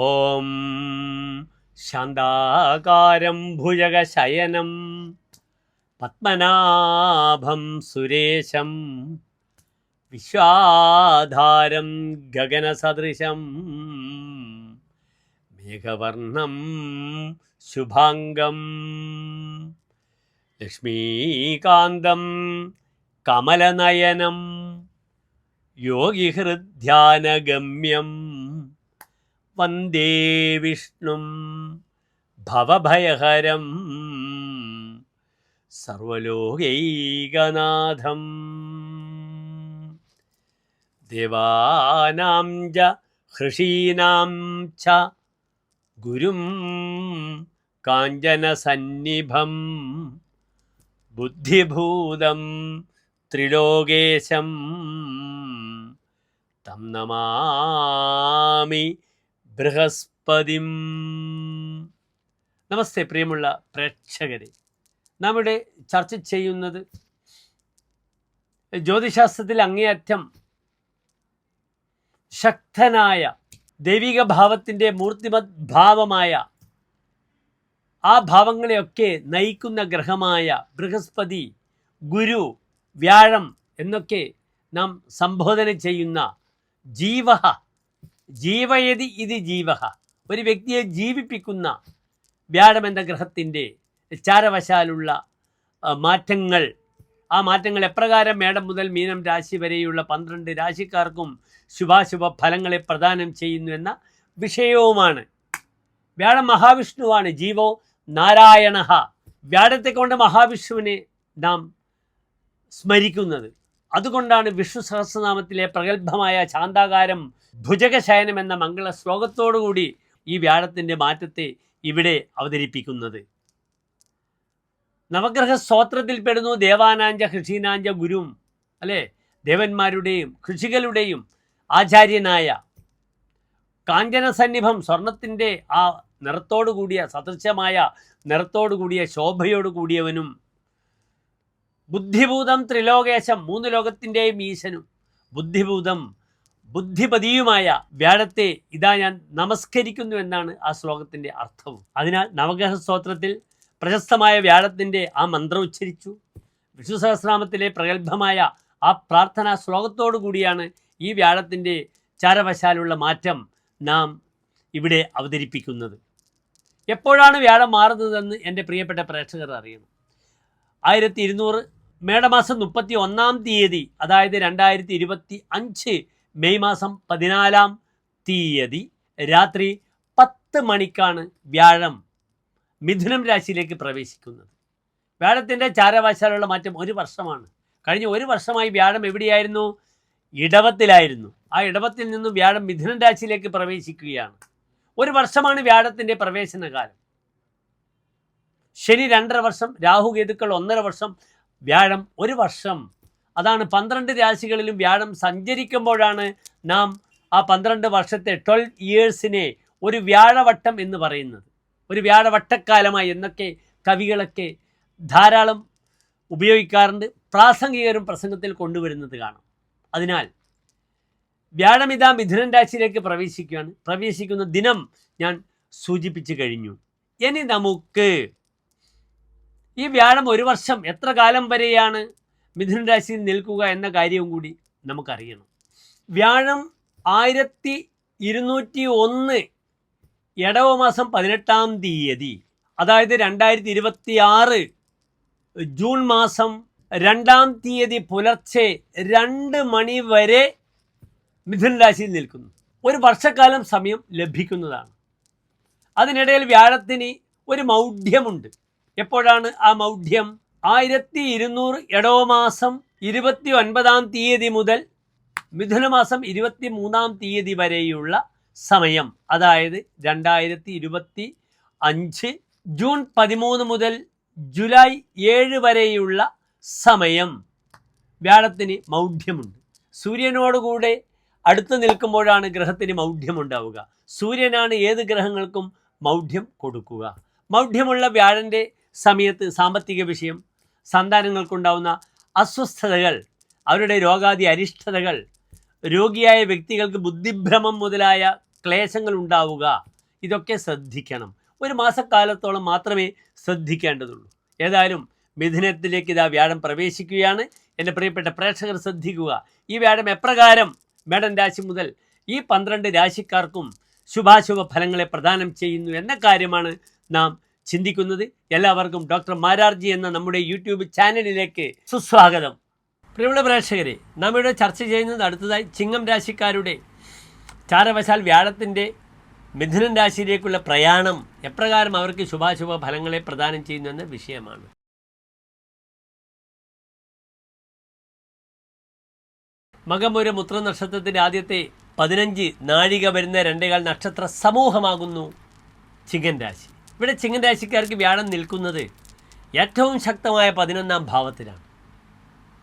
ഓം ശാന്താകാരം ഭുജകശയനം പത്മനാഭം സുരേശം വിശ്വാധാരം ഗഗനസദൃശം മേഘവർണം ശുഭാംഗം ലക്ഷ്മീകാന്തം കമലനയനം യോഗിഹൃദ്ധ്യാനഗമ്യം വന്ദേ വിഷ്ണും ഭവഭയഹരം സർവലോകൈകനാഥം. ദേവാനാം ച ഹൃഷീനാം ച ഗുരും കാഞ്ചനസന്നിഭം. ബുദ്ധിഭൂതം ത്രിലോകേശം. തം നമാമി ബൃഹസ്പതിം. നമസ്തേ പ്രിയമുള്ള പ്രേക്ഷകരെ. നാം ഇവിടെ ചർച്ച ചെയ്യുന്നത് ജ്യോതിശാസ്ത്രത്തിൽ അങ്ങേയറ്റം ശക്തനായ ദൈവിക ഭാവത്തിന്റെ മൂർത്തിമത് ഭാവമായ ആ ഭാവങ്ങളെയൊക്കെ നയിക്കുന്ന ഗ്രഹമായ ബൃഹസ്പതി ഗുരു വ്യാഴം എന്നൊക്കെ നാം സംബോധന ചെയ്യുന്ന ജീവ ജീവയതി ഇത് ജീവഹ. ഒരു വ്യക്തിയെ ജീവിപ്പിക്കുന്ന വ്യാഴമെന്ന ഗ്രഹത്തിന്റെ ചാരവശാലുള്ള മാറ്റങ്ങൾ. ആ മാറ്റങ്ങൾ എപ്രകാരം മേടം മുതൽ മീനം രാശി വരെയുള്ള പന്ത്രണ്ട് രാശിക്കാർക്കും ശുഭാശുഭ ഫലങ്ങളെ പ്രദാനം ചെയ്യുന്നു എന്ന വിഷയവുമാണ്. വ്യാഴം മഹാവിഷ്ണുവാണ്. ജീവോ നാരായണഹ. വ്യാഴത്തെ കൊണ്ട് മഹാവിഷ്ണുവിനെ നാം സ്മരിക്കുന്നത്. അതുകൊണ്ടാണ് വിഷ്ണു സഹസ്രനാമത്തിലെ പ്രഗത്ഭമായ ശാന്താകാരം ഭുജകശയനം എന്ന മംഗള ശ്ലോകത്തോടുകൂടി ഈ വ്യാഴത്തിന്റെ മാറ്റത്തെ ഇവിടെ അവതരിപ്പിക്കുന്നത്. നവഗ്രഹ സ്തോത്രത്തിൽ പെടുന്നു ദേവാനാഞ്ച കൃഷിനാഞ്ച ഗുരും അല്ലേ? ദേവന്മാരുടെയും കൃഷികളുടെയും ആചാര്യനായ കാഞ്ചന സന്നിഭം സ്വർണത്തിന്റെ ആ നിറത്തോടു കൂടിയ സദൃശമായ നിറത്തോടു കൂടിയ ശോഭയോടു കൂടിയവനും ബുദ്ധിഭൂതം ത്രിലോകേശം മൂന്ന് ലോകത്തിന്റെയും ഈശനും. ബുദ്ധിഭൂതം ബുദ്ധിപതിയുമായ വ്യാഴത്തെ ഇതാ ഞാൻ നമസ്കരിക്കുന്നു എന്നാണ് ആ ശ്ലോകത്തിന്റെ അർത്ഥവും അതിനാൽ നവഗ്രഹ സ്തോത്രത്തിൽ പ്രശസ്തമായ വ്യാഴത്തിന്റെ ആ മന്ത്രം ഉച്ചരിച്ചു. വിഷ്ണു സഹസ്രാമത്തിലെ പ്രഗത്ഭമായ ആ പ്രാർത്ഥനാ ശ്ലോകത്തോടു കൂടിയാണ് ഈ വ്യാഴത്തിന്റെ ചാരവശാലുള്ള മാറ്റം നാം ഇവിടെ അവതരിപ്പിക്കുന്നത്. എപ്പോഴാണ് വ്യാഴം മാറുന്നതെന്ന് എന്റെ പ്രിയപ്പെട്ട പ്രേക്ഷകർ അറിയണം. ആയിരത്തി ഇരുന്നൂറ് മേടമാസം മുപ്പത്തി ഒന്നാം തീയതി അതായത് രണ്ടായിരത്തി ഇരുപത്തി അഞ്ച് മെയ് മാസം പതിനാലാം തീയതി രാത്രി പത്ത് മണിക്കാണ് വ്യാഴം മിഥുനം രാശിയിലേക്ക് പ്രവേശിക്കുന്നത്. വ്യാഴത്തിന്റെ ചാരവാശാലുള്ള മാറ്റം ഒരു വർഷമാണ്. കഴിഞ്ഞ ഒരു വർഷമായി വ്യാഴം എവിടെയായിരുന്നു? ഇടവത്തിലായിരുന്നു. ആ ഇടവത്തിൽ നിന്നും വ്യാഴം മിഥുനം രാശിയിലേക്ക് പ്രവേശിക്കുകയാണ്. ഒരു വർഷമാണ് വ്യാഴത്തിന്റെ പ്രവേശന കാലം ശനി രണ്ടര വർഷം രാഹു കേതുക്കൾ ഒന്നര വർഷം വ്യാഴം ഒരു വർഷം. അതാണ് പന്ത്രണ്ട് രാശികളിലും വ്യാഴം സഞ്ചരിക്കുമ്പോഴാണ് നാം ആ പന്ത്രണ്ട് വർഷത്തെ ട്വൽവ് ഇയേഴ്സിനെ ഒരു വ്യാഴവട്ടം എന്ന് പറയുന്നത്. ഒരു വ്യാഴവട്ടക്കാലമായി എന്നൊക്കെ കവികളൊക്കെ ധാരാളം ഉപയോഗിക്കാറുണ്ട് പ്രാസംഗികരും പ്രസംഗത്തിൽ കൊണ്ടുവരുന്നത് കാണാം. അതിനാൽ വ്യാഴമിതാ മിഥുനൻ രാശിയിലേക്ക് പ്രവേശിക്കുകയാണ്. പ്രവേശിക്കുന്ന ദിനം ഞാൻ സൂചിപ്പിച്ചു കഴിഞ്ഞു. ഇനി നമുക്ക് ഈ വ്യാഴം ഒരു വർഷം എത്ര കാലം വരെയാണ് മിഥുന രാശിയിൽ നിൽക്കുക എന്ന കാര്യവും കൂടി നമുക്കറിയണം. വ്യാഴം ആയിരത്തി ഇരുന്നൂറ്റി ഒന്ന് ഇടവ മാസം പതിനെട്ടാം തീയതി അതായത് രണ്ടായിരത്തി ഇരുപത്തി ആറ് ജൂൺ മാസം രണ്ടാം തീയതി പുലർച്ചെ രണ്ട് മണി വരെ മിഥുന രാശിയിൽ നിൽക്കുന്നു. ഒരു വർഷക്കാലം സമയം ലഭിക്കുന്നതാണ്. അതിനിടയിൽ വ്യാഴത്തിന് ഒരു മൗഢ്യമുണ്ട്. എപ്പോഴാണ് ആ മൗഢ്യം? ആയിരത്തി ഇരുന്നൂറ് ഇടവ മാസം ഇരുപത്തി ഒൻപതാം തീയതി മുതൽ മിഥുനമാസം ഇരുപത്തി മൂന്നാം തീയതി വരെയുള്ള സമയം. അതായത് രണ്ടായിരത്തി ഇരുപത്തി അഞ്ച് ജൂൺ പതിമൂന്ന് മുതൽ ജൂലൈ ഏഴ് വരെയുള്ള സമയം. വ്യാഴത്തിന് മൗഢ്യമുണ്ട്. സൂര്യനോടുകൂടെ അടുത്ത് നിൽക്കുമ്പോഴാണ് ഗ്രഹത്തിന് മൗഢ്യമുണ്ടാവുക. സൂര്യനാണ് ഏത് ഗ്രഹങ്ങൾക്കും മൗഢ്യം കൊടുക്കുക. മൗഢ്യമുള്ള വ്യാഴന്റെ സമയത്ത് സാമ്പത്തിക വിഷയം സന്താനങ്ങൾക്കുണ്ടാവുന്ന അസ്വസ്ഥതകൾ അവരുടെ രോഗാദി അരിഷ്ടതകൾ രോഗിയായ വ്യക്തികൾക്ക് ബുദ്ധിഭ്രമം മുതലായ ക്ലേശങ്ങൾ ഉണ്ടാവുക ഇതൊക്കെ ശ്രദ്ധിക്കണം. ഒരു മാസക്കാലത്തോളം മാത്രമേ ശ്രദ്ധിക്കേണ്ടതുള്ളൂ. ഏതായാലും മിഥുനത്തിലേക്ക് ഇതാ വ്യാഴം പ്രവേശിക്കുകയാണ്. എന്റെ പ്രിയപ്പെട്ട പ്രേക്ഷകർ ശ്രദ്ധിക്കുക. ഈ വ്യാഴം എപ്രകാരം മേടൻ രാശി മുതൽ ഈ പന്ത്രണ്ട് രാശിക്കാർക്കും ശുഭാശുഭ ഫലങ്ങളെ പ്രദാനം ചെയ്യുന്നു എന്ന കാര്യമാണ് നാം ചിന്തിക്കുന്നത് എല്ലാവർക്കും ഡോക്ടർ മാരാർജി എന്ന നമ്മുടെ യൂട്യൂബ് ചാനലിലേക്ക് സുസ്വാഗതം. പ്രിയമുള്ള പ്രേക്ഷകരെ നമ്മുടെ ചർച്ച ചെയ്യുന്നത് അടുത്തതായി ചിങ്ങം രാശിക്കാരുടെ ചാരവശാൽ വ്യാഴത്തിന്റെ മിഥുനം രാശിയിലേക്കുള്ള പ്രയാണം എപ്രകാരം അവർക്ക് ശുഭാശുഭ ഫലങ്ങളെ പ്രദാനം ചെയ്യുന്നെന്ന വിഷയമാണ്. മകമൊരു മുത്ര നക്ഷത്രത്തിന്റെ ആദ്യത്തെ പതിനഞ്ച് നാഴിക വരുന്ന രണ്ടേകാൽ നക്ഷത്ര സമൂഹമാകുന്നു ചിങ്ങൻ രാശി. ഇവിടെ ചിങ്ങൻ രാശിക്കാർക്ക് വ്യാഴം നിൽക്കുന്നത് ഏറ്റവും ശക്തമായ പതിനൊന്നാം ഭാവത്തിലാണ്.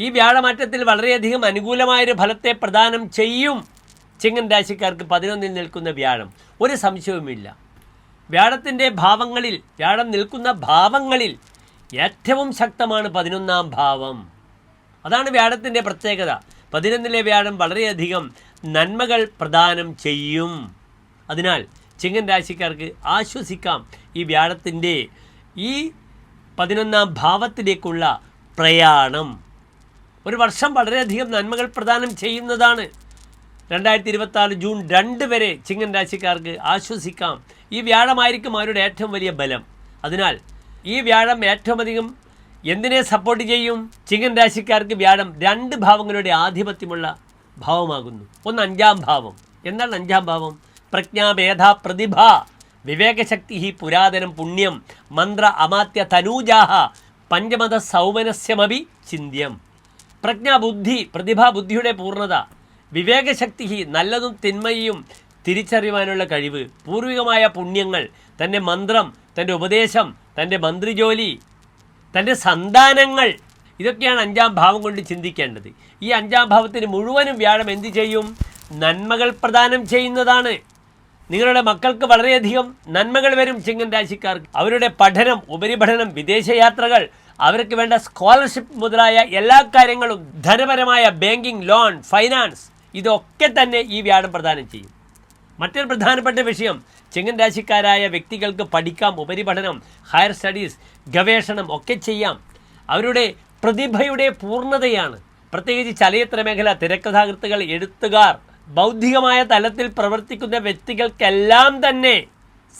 ഈ വ്യാഴമാറ്റത്തിൽ വളരെയധികം അനുകൂലമായൊരു ഫലത്തെ പ്രദാനം ചെയ്യും ചിങ്ങൻ രാശിക്കാർക്ക് പതിനൊന്നിൽ നിൽക്കുന്ന വ്യാഴം. ഒരു സംശയവുമില്ല. വ്യാഴത്തിന്റെ ഭാവങ്ങളിൽ വ്യാഴം നിൽക്കുന്ന ഭാവങ്ങളിൽ ഏറ്റവും ശക്തമാണ് പതിനൊന്നാം ഭാവം. അതാണ് വ്യാഴത്തിന്റെ പ്രത്യേകത. പതിനൊന്നിലെ വ്യാഴം വളരെയധികം നന്മകൾ പ്രദാനം ചെയ്യും. അതിനാൽ ചിങ്ങൻ രാശിക്കാർക്ക് ആശ്വസിക്കാം. ഈ വ്യാഴത്തിന്റെ ഈ പതിനൊന്നാം ഭാവത്തിലേക്കുള്ള പ്രയാണം. ഒരു വർഷം വളരെയധികം നന്മകൾ പ്രദാനം ചെയ്യുന്നതാണ്. രണ്ടായിരത്തി ഇരുപത്തി ജൂൺ രണ്ട് വരെ ചിങ്ങൻ രാശിക്കാർക്ക് ആശ്വസിക്കാം. ഈ വ്യാഴമായിരിക്കും അവരുടെ ഏറ്റവും വലിയ ബലം. അതിനാൽ ഈ വ്യാഴം ഏറ്റവും അധികം എന്തിനെ സപ്പോർട്ട് ചെയ്യും? ചിങ്ങൻ രാശിക്കാർക്ക് വ്യാഴം രണ്ട് ഭാവങ്ങളുടെ ആധിപത്യമുള്ള ഭാവമാകുന്നു. ഒന്ന് അഞ്ചാം ഭാവം. എന്താണ് അഞ്ചാം ഭാവം? പ്രജ്ഞാഭേദ പ്രതിഭ. വിവേകശക്തി പുരാതനം പുണ്യം. മന്ത്ര അമാത്യ തനൂജാഹ പഞ്ചമത സൗമനസ്യമപി ചിന്ത്യം. പ്രജ്ഞാബുദ്ധി പ്രതിഭാബുദ്ധിയുടെ പൂർണത. വിവേകശക്തി നല്ലതും തിന്മയും തിരിച്ചറിയുവാനുള്ള കഴിവ്. പൂർവികമായ പുണ്യങ്ങൾ തന്റെ മന്ത്രം തന്റെ ഉപദേശം തന്റെ മന്ത്രിജോലി തന്റെ സന്താനങ്ങൾ. ഇതൊക്കെയാണ് അഞ്ചാം ഭാവം കൊണ്ട് ചിന്തിക്കേണ്ടത്. ഈ അഞ്ചാം ഭാവത്തിന് മുഴുവനും വ്യാഴം എന്തു ചെയ്യും? നന്മകൾ പ്രദാനം ചെയ്യുന്നതാണ്. നിങ്ങളുടെ മക്കൾക്ക് വളരെയധികം നന്മകൾ വരും ചിങ്ങൻ രാശിക്കാർക്ക്. അവരുടെ പഠനം ഉപരിപഠനം വിദേശയാത്രകൾ അവർക്ക് വേണ്ട സ്കോളർഷിപ്പ് മുതലായ എല്ലാ കാര്യങ്ങളും ധനപരമായ ബാങ്കിങ് ലോൺ ഫൈനാൻസ് ഇതൊക്കെ തന്നെ ഈ വ്യാഴം പ്രദാനം ചെയ്യും. മറ്റൊരു പ്രധാനപ്പെട്ട വിഷയം ചിങ്ങൻ രാശിക്കാരായ വ്യക്തികൾക്ക് പഠിക്കാം ഉപരിപഠനം ഹയർ സ്റ്റഡീസ് ഗവേഷണം ഒക്കെ ചെയ്യാം. അവരുടെ പ്രതിഭയുടെ പൂർണതയാണ്. പ്രത്യേകിച്ച് ചലച്ചിത്ര മേഖല തിരക്കഥാകൃത്തുകൾ എഴുത്തുകാർ ബൗദ്ധികമായ തലത്തിൽ പ്രവർത്തിക്കുന്ന വ്യക്തികൾക്കെല്ലാം തന്നെ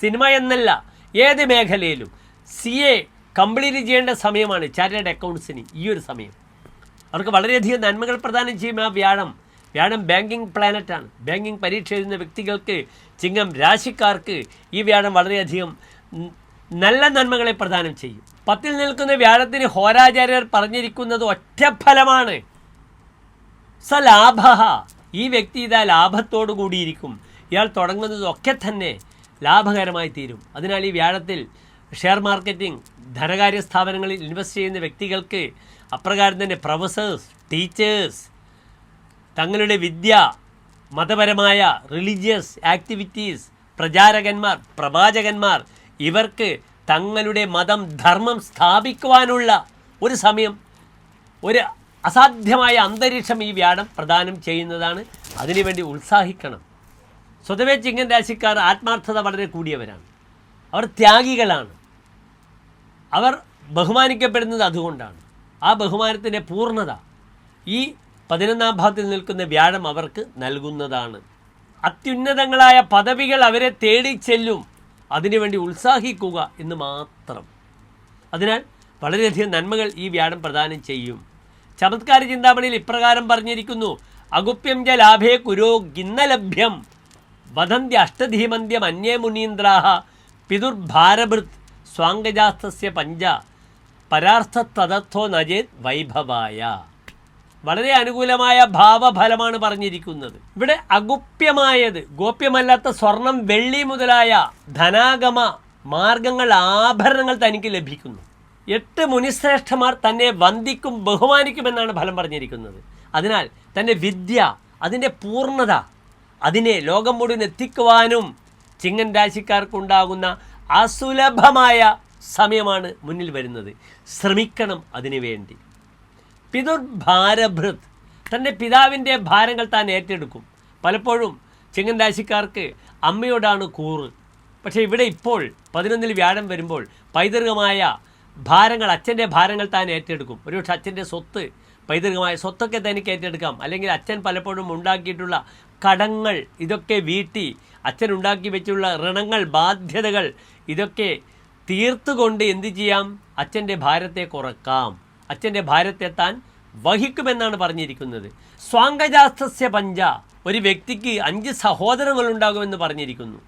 സിനിമ എന്നല്ല ഏത് മേഖലയിലും സി എ കംപ്ലീറ്റ് ചെയ്യേണ്ട സമയമാണ് ചാർട്ടേഡ് അക്കൗണ്ട്സിന് ഈ ഒരു സമയം. അവർക്ക് വളരെയധികം നന്മകൾ പ്രദാനം ചെയ്യും ആ വ്യാഴം. വ്യാഴം ബാങ്കിങ് പ്ലാനറ്റാണ്. ബാങ്കിങ് പരീക്ഷ എഴുതുന്ന വ്യക്തികൾക്ക് ചിങ്ങം രാശിക്കാർക്ക് ഈ വ്യാഴം വളരെയധികം നല്ല നന്മകളെ പ്രദാനം ചെയ്യും. പത്തിൽ നിൽക്കുന്ന വ്യാഴത്തിന് ഹോരാചാര്യർ പറഞ്ഞിരിക്കുന്നത് ഒറ്റഫലമാണ് സ ലാഭ ഈ വ്യക്തി ഇതാ ലാഭത്തോടു കൂടിയിരിക്കും. ഇയാൾ തുടങ്ങുന്നതൊക്കെ തന്നെ ലാഭകരമായി തീരും. അതിനാൽ ഈ വ്യാഴത്തിൽ ഷെയർ മാർക്കറ്റിംഗ് ധനകാര്യ സ്ഥാപനങ്ങളിൽ ഇൻവെസ്റ്റ് ചെയ്യുന്ന വ്യക്തികൾക്ക് അപ്രകാരം തന്നെ പ്രൊഫസേഴ്സ് ടീച്ചേഴ്സ് തങ്ങളുടെ വിദ്യ മതപരമായ റിലീജിയസ് ആക്ടിവിറ്റീസ് പ്രചാരകന്മാർ പ്രവാചകന്മാർ ഇവർക്ക് തങ്ങളുടെ മതം ധർമ്മം സ്ഥാപിക്കുവാനുള്ള ഒരു സമയം ഒരു അസാധ്യമായ അന്തരീക്ഷം ഈ വ്യാഴം പ്രദാനം ചെയ്യുന്നതാണ്. അതിനുവേണ്ടി ഉത്സാഹിക്കണം. സ്വതവേ ചിങ്ങൻ രാശിക്കാർ ആത്മാർത്ഥത വളരെ കൂടിയവരാണ്. അവർ ത്യാഗികളാണ്. അവർ ബഹുമാനിക്കപ്പെടുന്നത് അതുകൊണ്ടാണ്. ആ ബഹുമാനത്തിന്റെ പൂർണത ഈ പതിനൊന്നാം ഭാഗത്തിൽ നിൽക്കുന്ന വ്യാഴം അവർക്ക് നൽകുന്നതാണ്. അത്യുന്നതങ്ങളായ പദവികൾ അവരെ തേടി ചെല്ലും. അതിനുവേണ്ടി ഉത്സാഹിക്കുക എന്ന് മാത്രം. അതിനാൽ വളരെയധികം നന്മകൾ ഈ വ്യാഴം പ്രദാനം ചെയ്യും. ചമത്കാര ചിന്താമണിയിൽ ഇപ്രകാരം പറഞ്ഞിരിക്കുന്നു. അഗുപ്യം ച ലാഭേ കുരോ ഗിന്നലഭ്യം. വദന്തി അഷ്ടധീമന്ത്യം അന്യേ മുനീന്ദ്രാഹ പിതുർഭാരഭൃത് സ്വാംഗജാസ്തസ്യ പഞ്ച പരാർത്ഥ പരാർത്ഥതഥോ നജേത് വൈഭവായ. വളരെ അനുകൂലമായ ഭാവഫലമാണ് പറഞ്ഞിരിക്കുന്നത്. ഇവിടെ അഗുപ്യമായത് ഗോപ്യമല്ലാത്ത സ്വർണം വെള്ളി മുതലായ ധനാഗമ മാർഗങ്ങൾ ആഭരണങ്ങൾ തനിക്ക് ലഭിക്കുന്നു. എട്ട് മുനിശ്രേഷ്ഠമാർ തന്നെ വന്ദിക്കും ബഹുമാനിക്കുമെന്നാണ് ഫലം പറഞ്ഞിരിക്കുന്നത്. അതിനാൽ തന്റെ വിദ്യ അതിന്റെ പൂർണത അതിനെ ലോകം മുഴുവൻ എത്തിക്കുവാനും ചിങ്ങൻ രാശിക്കാർക്കുണ്ടാകുന്ന അസുലഭമായ സമയമാണ് മുന്നിൽ വരുന്നത്. ശ്രമിക്കണം അതിനു വേണ്ടി. പിതുർ ഭാരഭൃത് തന്റെ പിതാവിന്റെ ഭാരങ്ങൾ താൻ ഏറ്റെടുക്കും. പലപ്പോഴും ചിങ്ങൻ രാശിക്കാർക്ക് അമ്മയോടാണ് കൂറ്. പക്ഷേ ഇവിടെ ഇപ്പോൾ പതിനൊന്നിൽ വ്യാഴം വരുമ്പോൾ പൈതൃകമായ ഭാരങ്ങൾ അച്ഛന്റെ ഭാരങ്ങൾ താൻ ഏറ്റെടുക്കും. ഒരുപക്ഷെ അച്ഛന്റെ സ്വത്ത് പൈതൃകമായ സ്വത്തൊക്കെ തനിക്ക് ഏറ്റെടുക്കാം. അല്ലെങ്കിൽ അച്ഛൻ പലപ്പോഴും ഉണ്ടാക്കിയിട്ടുള്ള കടങ്ങൾ ഇതൊക്കെ വീട്ടി അച്ഛൻ ഉണ്ടാക്കി വെച്ചുള്ള ഋണങ്ങൾ ബാധ്യതകൾ ഇതൊക്കെ തീർത്തുകൊണ്ട് എന്ത് ചെയ്യാം? അച്ഛന്റെ ഭാരത്തെ കുറക്കാം. അച്ഛന്റെ ഭാരത്തെ താൻ വഹിക്കുമെന്നാണ് പറഞ്ഞിരിക്കുന്നത്. സ്വാങ്കജാസ്തസ്യ പഞ്ച ഒരു വ്യക്തിക്ക് അഞ്ച് സഹോദരങ്ങളുണ്ടാകുമെന്ന് പറഞ്ഞിരിക്കുന്നു.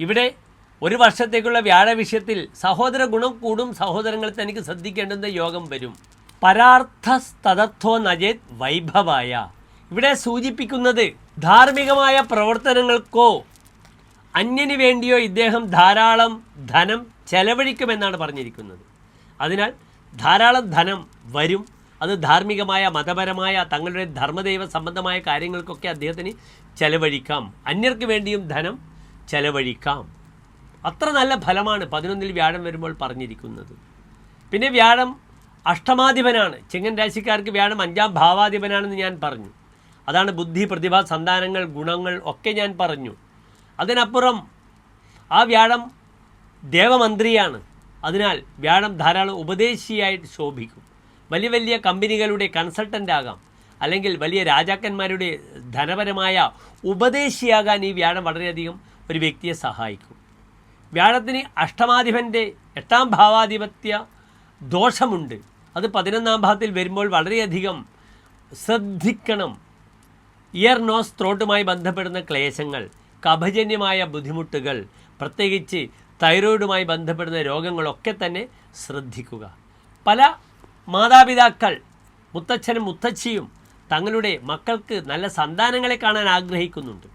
ഇവിടെ ഒരു വർഷത്തേക്കുള്ള വ്യാഴ വിഷയത്തിൽ സഹോദര ഗുണം കൂടും സഹോദരങ്ങൾ തനിക്ക് ശ്രദ്ധിക്കേണ്ടുന്ന യോഗം വരും. പരാർത്ഥസ്തോ നജേത് വൈഭവായ. ഇവിടെ സൂചിപ്പിക്കുന്നത് ധാർമ്മികമായ പ്രവർത്തനങ്ങൾക്കോ അന്യന് വേണ്ടിയോ ഇദ്ദേഹം ധാരാളം ധനം ചെലവഴിക്കുമെന്നാണ് പറഞ്ഞിരിക്കുന്നത്. അതിനാൽ ധാരാളം ധനം വരും. അത് ധാർമ്മികമായ മതപരമായ തങ്ങളുടെ ധർമ്മദൈവ സംബന്ധമായ കാര്യങ്ങൾക്കൊക്കെ അദ്ദേഹത്തിന് ചെലവഴിക്കാം. അന്യർക്ക് വേണ്ടിയും ധനം ചെലവഴിക്കാം. അത്ര നല്ല ഫലമാണ് പതിനൊന്നിൽ വ്യാഴം വരുമ്പോൾ പറഞ്ഞിരിക്കുന്നത്. പിന്നെ വ്യാഴം അഷ്ടമാധിപനാണ്. ചെങ്ങൻ രാശിക്കാർക്ക് വ്യാഴം അഞ്ചാം ഭാവാധിപനാണെന്ന് ഞാൻ പറഞ്ഞു. അതാണ് ബുദ്ധി പ്രതിഭ സന്താനങ്ങൾ ഗുണങ്ങൾ ഒക്കെ ഞാൻ പറഞ്ഞു. അതിനപ്പുറം ആ വ്യാഴം ദേവമന്ത്രിയാണ്. അതിനാൽ വ്യാഴം ധാരാളം ഉപദേശിയായിട്ട് ശോഭിക്കും. വലിയ വലിയ കമ്പനികളുടെ കൺസൾട്ടന്റ് ആകാം അല്ലെങ്കിൽ വലിയ രാജാക്കന്മാരുടെ ധനപരമായ ഉപദേശിയാകാൻ ഈ വ്യാഴം വളരെയധികം ഒരു വ്യക്തിയെ സഹായിക്കും. വ്യാഴത്തിന് അഷ്ടമാധിപന്റെ എട്ടാം ഭാവാധിപത്യ ദോഷമുണ്ട്. അത് പതിനൊന്നാം ഭാവത്തിൽ വരുമ്പോൾ വളരെയധികം ശ്രദ്ധിക്കണം. ഇയർ നോസ് ത്രോട്ടുമായി ബന്ധപ്പെടുന്ന ക്ലേശങ്ങൾ കഭജന്യമായ ബുദ്ധിമുട്ടുകൾ പ്രത്യേകിച്ച് തൈറോയിഡുമായി ബന്ധപ്പെടുന്ന രോഗങ്ങളൊക്കെ തന്നെ ശ്രദ്ധിക്കുക. പല മാതാപിതാക്കൾ മുത്തച്ഛനും മുത്തച്ഛിയും തങ്ങളുടെ മക്കൾക്ക് നല്ല സന്താനങ്ങളെ കാണാൻ ആഗ്രഹിക്കുന്നുണ്ട്.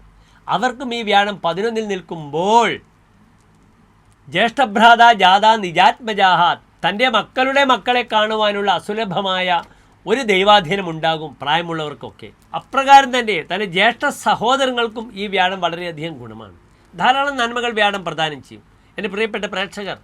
അവർക്കും ഈ വ്യാഴം പതിനൊന്നിൽ നിൽക്കുമ്പോൾ ജ്യേഷ്ഠഭ്രാത ജാത നിജാത്മജാഹ തന്റെ മക്കളുടെ മക്കളെ കാണുവാനുള്ള അസുലഭമായ ഒരു ദൈവാധീനം ഉണ്ടാകും പ്രായമുള്ളവർക്കൊക്കെ. അപ്രകാരം തന്നെ തന്റെ ജ്യേഷ്ഠ സഹോദരങ്ങൾക്കും ഈ വ്യാഴം വളരെയധികം ഗുണമാണ്. ധാരാളം നന്മകൾ വ്യാഴം പ്രദാനം ചെയ്യും. എന്റെ പ്രിയപ്പെട്ട പ്രേക്ഷകർ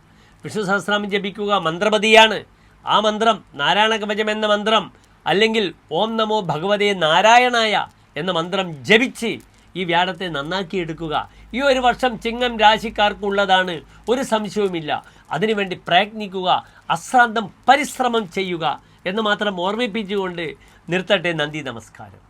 വിഷ്ണു സഹസ്രാമം ജപിക്കുക മന്ത്രപതിയാണ്. ആ മന്ത്രം നാരായണ കവചം എന്ന മന്ത്രം അല്ലെങ്കിൽ ഓം നമോ ഭഗവതേ നാരായണായ എന്ന മന്ത്രം ജപിച്ച് ഈ വ്യാഴത്തെ നന്നാക്കിയെടുക്കുക ഈ ഒരു വർഷം ചിങ്ങം രാശിക്കാർക്കുള്ളതാണ്. ഒരു സംശയവുമില്ല. അതിനുവേണ്ടി പ്രയത്നിക്കുക. അശ്രാന്തം പരിശ്രമം ചെയ്യുക എന്ന് മാത്രം ഓർമ്മിപ്പിച്ചുകൊണ്ട് നിർത്തട്ടെ നന്ദി നമസ്കാരം.